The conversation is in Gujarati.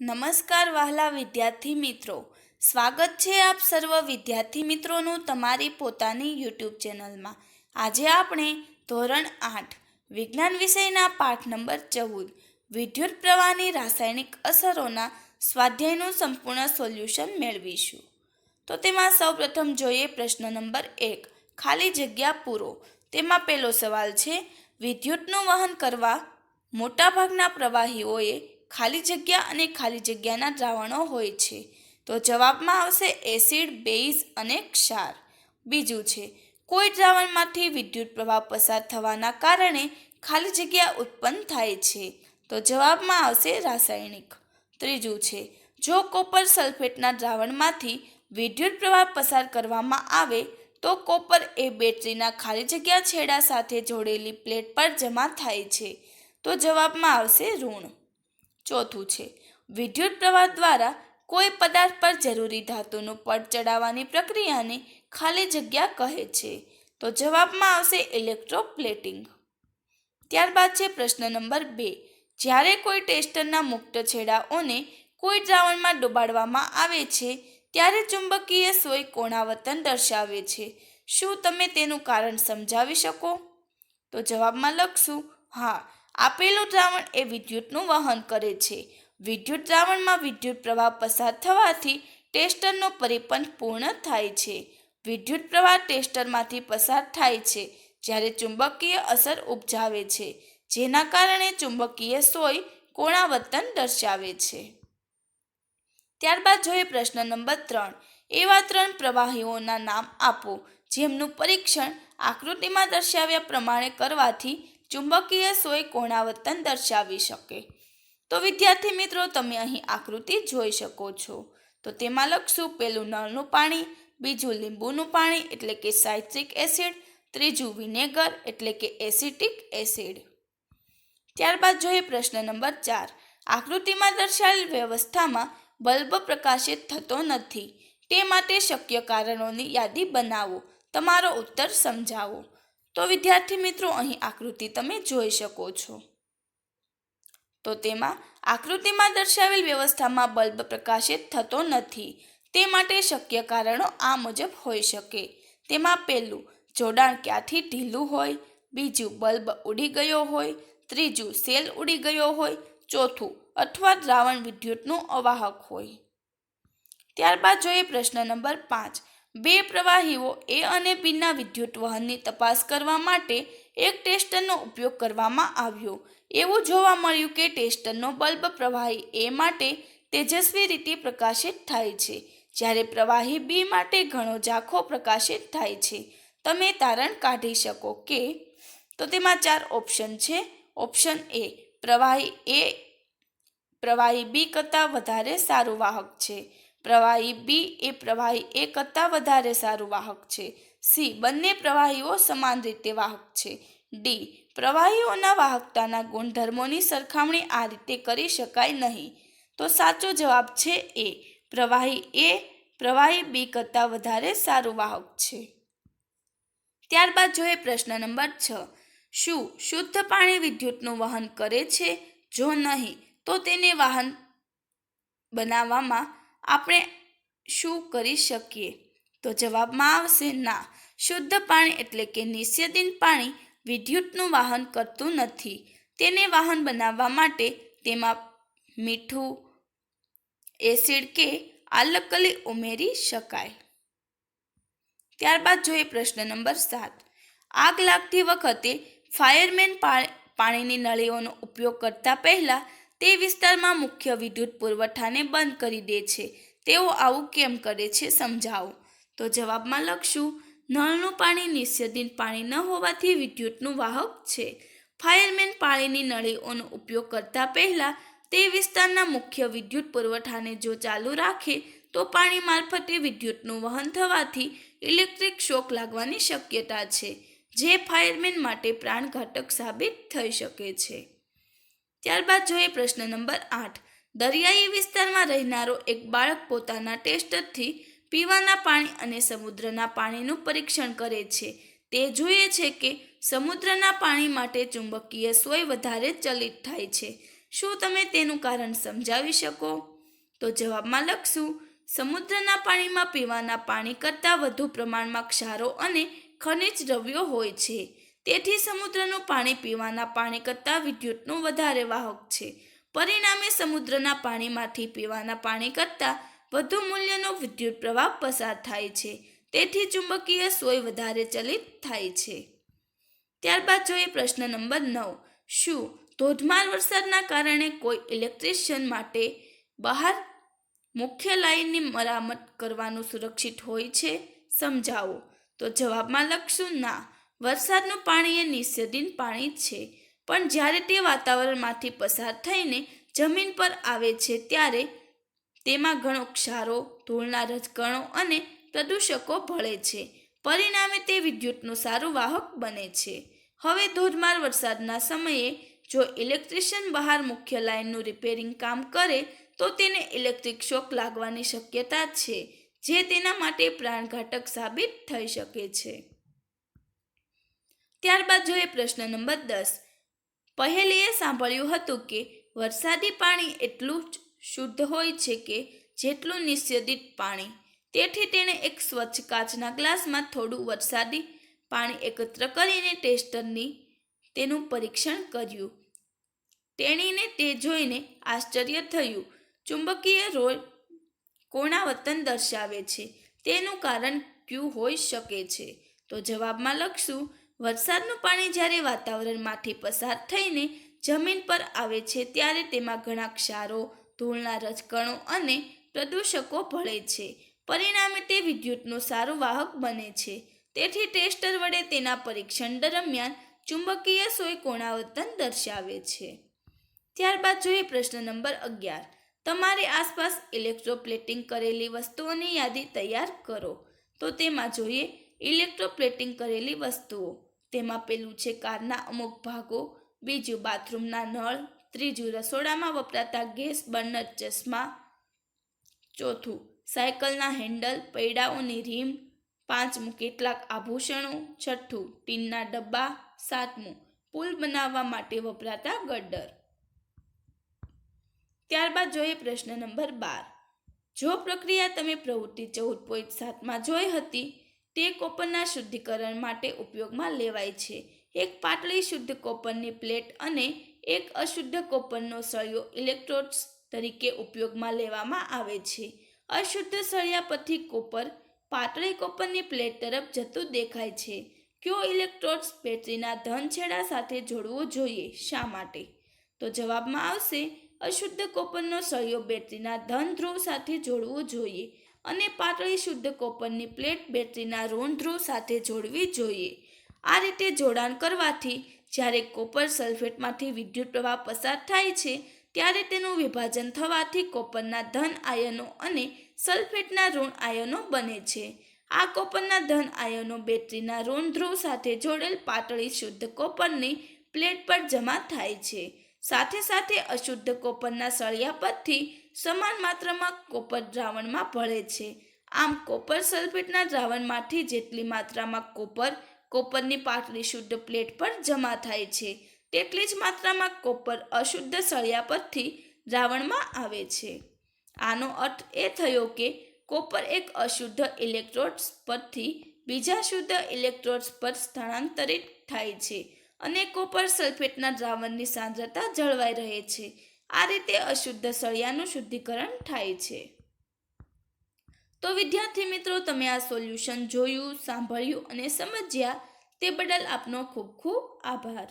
નમસ્કાર વહાલા વિદ્યાર્થી મિત્રો. સ્વાગત છે આપ સર્વ વિદ્યાર્થી મિત્રોનું તમારી પોતાની યુટ્યુબ ચેનલમાં. આજે આપણે ધોરણ આઠ, વિજ્ઞાન વિષયના પાઠ નંબર ચૌદ, વિદ્યુત પ્રવાહની રાસાયણિક અસરોના સ્વાધ્યાયનું સંપૂર્ણ સોલ્યુશન મેળવીશું. તો તેમાં સૌપ્રથમ જોઈએ પ્રશ્ન નંબર એક, ખાલી જગ્યા પૂરો. તેમાં પહેલો સવાલ છે, વિદ્યુતનું વહન કરવા મોટાભાગના પ્રવાહીઓએ ખાલી જગ્યા અને ખાલી જગ્યાના દ્રાવણો હોય છે. તો જવાબમાં આવશે એસિડ, બેઝ અને ક્ષાર. બીજું છે, કોઈ દ્રાવણમાંથી વિદ્યુત પ્રવાહ પસાર થવાના કારણે ખાલી જગ્યા ઉત્પન્ન થાય છે. તો જવાબમાં આવશે રાસાયણિક. ત્રીજું છે, જો કોપર સલ્ફેટના દ્રાવણમાંથી વિદ્યુત પ્રવાહ પસાર કરવામાં આવે, તો કોપર એ બેટરીના ખાલી જગ્યા છેડા સાથે જોડેલી પ્લેટ પર જમા થાય છે. તો જવાબમાં આવશે ઋણ. ચોથું છે. વિદ્યુત પ્રવાહ દ્વારા કોઈ પદાર્થ પર જરૂરી ધાતુનું પડ ચડાવવાની પ્રક્રિયાને ખાલી જગ્યા કહે છે. તો જવાબમાં આવશે ઇલેક્ટ્રોપ્લેટિંગ. ત્યારબાદ છે પ્રશ્ન નંબર બે. જ્યારે કોઈ ટેસ્ટરના મુક્ત છેડાઓને કોઈ દ્રાવણમાં ડુબાડવામાં આવે છે, ત્યારે ચુંબકીય સોય કોણાવર્તન દર્શાવે છે. શું તમે તેનું કારણ સમજાવી શકો? તો જવાબમાં લખશું, હા આપેલું દ્રાવણ એ વિદ્યુતનું વહન કરે છે. વિદ્યુત દ્રાવણમાં વિદ્યુત પ્રવાહ પસાર થવાથી ટેસ્ટરનો પરિપંથ પૂર્ણ થાય છે. વિદ્યુત પ્રવાહ ટેસ્ટરમાંથી પસાર થાય છે જ્યારે ચુંબકીય અસર ઉપજાવે છે, જેના કારણે ચુંબકીય સોય કોણાવર્તન દર્શાવે છે. ત્યારબાદ જોઈએ પ્રશ્ન નંબર ત્રણ. એવા ત્રણ પ્રવાહીઓના નામ આપો, જેમનું પરીક્ષણ આકૃતિમાં દર્શાવ્યા પ્રમાણે કરવાથી ચુંબકીય સોય કોણાવર્તન દર્શાવી શકે. તો વિદ્યાર્થી મિત્રો, તમે અહીં આકૃતિ જોઈ શકો છો. તો તેમાં લખશું પેલું નળનું પાણી, બીજું લીંબુનું પાણી, એટલે કે સાઇટ્રિક એસિડ, ત્રીજું વિનેગર, એટલે કે એસિટિક એસિડ. ત્યારબાદ જોઈએ પ્રશ્ન નંબર ચાર. આકૃતિમાં દર્શાવેલ વ્યવસ્થામાં બલ્બ પ્રકાશિત થતો નથી. તે માટે શક્ય કારણોની યાદી બનાવો. તમારો ઉત્તર સમજાવો. તો વિદ્યાર્થી મિત્રો, અહીં આકૃતિ તમે જોઈ શકો છો. તો તેમાં આકૃતિમાં દર્શાવેલ વ્યવસ્થામાં બલ્બ પ્રકાશિત થતો નથી. તે માટે શક્ય કારણો આ મુજબ હોઈ શકે. તેમાં પહેલું, જોડાણ ક્યાંથી ઢીલું હોય, બીજું, બલ્બ ઉડી ગયો હોય, ત્રીજું, સેલ ઉડી ગયો હોય, ચોથું, અથવા દ્રાવણ વિદ્યુતનું અવાહક હોય. ત્યારબાદ જોઈએ પ્રશ્ન નંબર પાંચ. બે પ્રવાહીઓ એ અને બીના વિદ્યુત વહનની તપાસ કરવા માટે એક ટેસ્ટરનો ઉપયોગ કરવામાં આવ્યો. એવું જોવા મળ્યું કે ટેસ્ટરનો બલ્બ પ્રવાહી એ માટે તેજસ્વી રીતે પ્રકાશિત થાય છે. જ્યારે પ્રવાહી બી માટે ઘણો ઝાંખો પ્રકાશિત થાય છે. તમે તારણ કાઢી શકો કે તો તેમાં ચાર ઓપ્શન છે. ઓપ્શન એ, પ્રવાહી એ, પ્રવાહી બી કરતાં વધારે સારું વાહક છે. પ્રવાહી બી એ પ્રવાહી એ કરતાં વધારે સારું વાહક છે. સી, બંને પ્રવાહીઓ સમાન રીતે વાહક છે. ડી, પ્રવાહીઓના વાહકતાના ગુણધર્મોની સરખામણી આ રીતે કરી શકાય નહીં. તો સાચો જવાબ છે એ, પ્રવાહી એ, પ્રવાહી બી કરતાં વધારે સારું વાહક છે. ત્યારબાદ જોઈએ પ્રશ્ન નંબર છ. શું શુદ્ધ પાણી વિદ્યુતનું વહન કરે છે? જો નહીં, તો તેને વાહન બનાવવામાં આપણે શું કરી શકીએ? તો જવાબમાં આવશે ના. શુદ્ધ પાણી એટલે કે નિસ્યદિન પાણી વિદ્યુતનું વાહન કરતું નથી. તેને વાહન બનાવવા માટે તેમાં મીઠું, એસિડ કે આલકલી ઉમેરી શકાય. ત્યારબાદ જોઈએ પ્રશ્ન નંબર સાત. આગ લાગતી વખતે ફાયરમેન પાણીની નળીઓનો ઉપયોગ કરતા પહેલાં તે વિસ્તારમાં મુખ્ય વિદ્યુત પુરવઠાને બંધ કરી દે છે. તેઓ આવું કેમ કરે છે સમજાવો. તો જવાબમાં લખશું, નળનું પાણી નિસ્યદિન પાણી ન હોવાથી વિદ્યુતનું વાહક છે. ફાયરમેન પાણીની નળીઓનો ઉપયોગ કરતા પહેલાં તે વિસ્તારના મુખ્ય વિદ્યુત પુરવઠાને જો ચાલુ રાખે, તો પાણી મારફતે વિદ્યુતનું વહન થવાથી ઇલેક્ટ્રિક શોક લાગવાની શક્યતા છે, જે ફાયરમેન માટે પ્રાણઘાતક સાબિત થઈ શકે છે. ત્યારબાદ જોઈએ પ્રશ્ન નંબર આઠ. દરિયાઈ વિસ્તારમાં રહેનારો એક બાળક પોતાના ટેસ્ટરથી પીવાના પાણી અને સમુદ્રના પાણીનું પરીક્ષણ કરે છે. તે જોઈએ છે કે સમુદ્રના પાણી માટે ચુંબકીય સોય વધારે ચલિત થાય છે. શું તમે તેનું કારણ સમજાવી શકો? તો જવાબમાં લખશું. સમુદ્રના પાણીમાં પીવાના પાણી કરતાં વધુ પ્રમાણમાં ક્ષારો અને ખનિજ દ્રવ્યો હોય છે. તેથી સમુદ્રનું પાણી પીવાના પાણી કરતાં વિદ્યુતનું વધારે વાહક છે. પરિણામે સમુદ્રના પાણીમાંથી પીવાના પાણી કરતાં વધુ મૂલ્યનો વિદ્યુત પ્રવાહ પસાર થાય છે. તેથી ચુંબકીય સોય વધારે ચલિત થાય છે. ત્યારબાદ જોઈએ પ્રશ્ન નંબર નવ. શું ધોધમાર વરસાદના કારણે કોઈ ઇલેક્ટ્રિશિયન માટે બહાર મુખ્ય લાઇનની મરામત કરવાનું સુરક્ષિત હોય છે? સમજાવો. તો જવાબમાં લખશું ના. વરસાદનું પાણી એ નિસ્યદિન પાણી છે. પણ જ્યારે તે વાતાવરણમાંથી પસાર થઈને જમીન પર આવે છે, ત્યારે તેમાં ઘણો ક્ષારો, ધૂળના રજકણો અને પ્રદૂષકો ભળે છે. પરિણામે તે વિદ્યુતનું સારું વાહક બને છે. હવે ધોધમાર વરસાદના સમયે જો ઇલેક્ટ્રિશિયન બહાર મુખ્ય લાઇનનું રિપેરિંગ કામ કરે, તો તેને ઇલેક્ટ્રિક શોક લાગવાની શક્યતા છે, જે તેના માટે પ્રાણઘાતક સાબિત થઈ શકે છે. ત્યારબાદ જોઈએ પ્રશ્ન નંબર દસ. પહેલીએ સાંભળ્યું હતું કે વરસાદી પાણી એટલું જ શુદ્ધ હોય છે કે જેટલું નિષેધિત પાણી. તેથી તેણે એક સ્વચ્છ કાચના ગ્લાસમાં થોડું વરસાદી પાણી એકત્ર કરીને ટેસ્ટરની તેનું પરીક્ષણ કર્યું. તેણીને તે જોઈને આશ્ચર્ય થયું. ચુંબકીય રોલ કોણાવતન દર્શાવે છે. તેનું કારણ ક્યુ હોઈ શકે છે? તો જવાબમાં લખશું વરસાદનું પાણી જ્યારે વાતાવરણમાંથી પસાર થઈને જમીન પર આવે છે, ત્યારે તેમાં ઘણા ક્ષારો, ધૂળના રજકણો અને પ્રદૂષકો ભળે છે. પરિણામે તે વિદ્યુતનું સારું વાહક બને છે. તેથી ટેસ્ટર વડે તેના પરીક્ષણ દરમિયાન ચુંબકીય સોય કોણાવર્તન દર્શાવે છે. ત્યારબાદ જોઈએ પ્રશ્ન નંબર અગિયાર. તમારી આસપાસ ઇલેક્ટ્રોપ્લેટિંગ કરેલી વસ્તુઓની યાદી તૈયાર કરો. તો તેમાં જોઈએ ઇલેક્ટ્રોપ્લેટિંગ કરેલી વસ્તુઓ. તેમાં પેલું છે કારના અમુક ભાગો, બીજું બાથરૂમના નળ, ત્રીજું રસોડામાં વપરાતા ગેસ બર્નર ચશ્મા, ચોથું સાયકલના હેન્ડલ, પૈડાઓની રીમ, પાંચમું કેટલાક આભૂષણો, છઠ્ઠું ટીનના ડબ્બા, સાતમું પુલ બનાવવા માટે વપરાતા ગડ્ડર ત્યારબાદ જોઈએ પ્રશ્ન નંબર બાર. જો પ્રક્રિયા તમે પ્રવૃત્તિ ચૌદ પોઈન્ટ સાતમાં જોઈ હતી તે કોપરના શુદ્ધિકરણ માટે ઉપયોગમાં લેવાય છે. એક પાતળી શુદ્ધ કોપરની પ્લેટ અને એક અશુદ્ધ કોપરનો સળિયો ઇલેક્ટ્રોડ્સ તરીકે ઉપયોગમાં લેવામાં આવે છે. અશુદ્ધ સળિયા પછી કોપર પાતળી કોપરની પ્લેટ તરફ જતું દેખાય છે. કયો ઇલેક્ટ્રોડ્સ બેટરીના ધન છેડા સાથે જોડવું જોઈએ? શા માટે? તો જવાબમાં આવશે, અશુદ્ધ કોપરનો સળિયો બેટરીના ધન ધ્રુવ સાથે જોડવો જોઈએ. અને પાતળી શુદ્ધ કોપરની પ્લેટ બેટરીના ઋણ ધ્રુવ સાથે જોડવી જોઈએ. આ રીતે જોડાણ કરવાથી જ્યારે કોપર સલ્ફેટમાંથી વિદ્યુત પ્રવાહ પસાર થાય છે, ત્યારે તેનું વિભાજન થવાથી કોપરના ધન આયનો અને સલ્ફેટના ઋણ આયનો બને છે. આ કોપરના ધન આયનો બેટરીના ઋણ ધ્રુવ સાથે જોડેલ પાતળી શુદ્ધ કોપરની પ્લેટ પર જમા થાય છે. સાથે સાથે અશુદ્ધ કોપરના સળિયા પરથી સમાન માત્રામાં કોપર દ્રાવણમાં ભળે છે. આમ કોપર સલ્ફેટના દ્રાવણમાંથી જેટલી માત્રામાં કોપર, કોપરની પાતળી શુદ્ધ પ્લેટ પર જમા થાય છે, તેટલી જ માત્રામાં કોપર અશુદ્ધ સળિયા પરથી દ્રાવણમાં આવે છે. આનો અર્થ એ થયો કે કોપર એક અશુદ્ધ ઇલેક્ટ્રોડ્સ પરથી બીજા શુદ્ધ ઇલેક્ટ્રોડ્સ પર સ્થળાંતરિત થાય છે અને કોપર સલ્ફેટના દ્રાવણની સાંદ્રતા જળવાઈ રહે છે. આ રીતે અશુદ્ધ સળિયાનું શુદ્ધિકરણ થાય છે. તો વિદ્યાર્થી મિત્રો, તમે આ સોલ્યુશન જોયું, સાંભળ્યું અને સમજ્યા તે બદલ આપનો ખૂબ ખૂબ આભાર.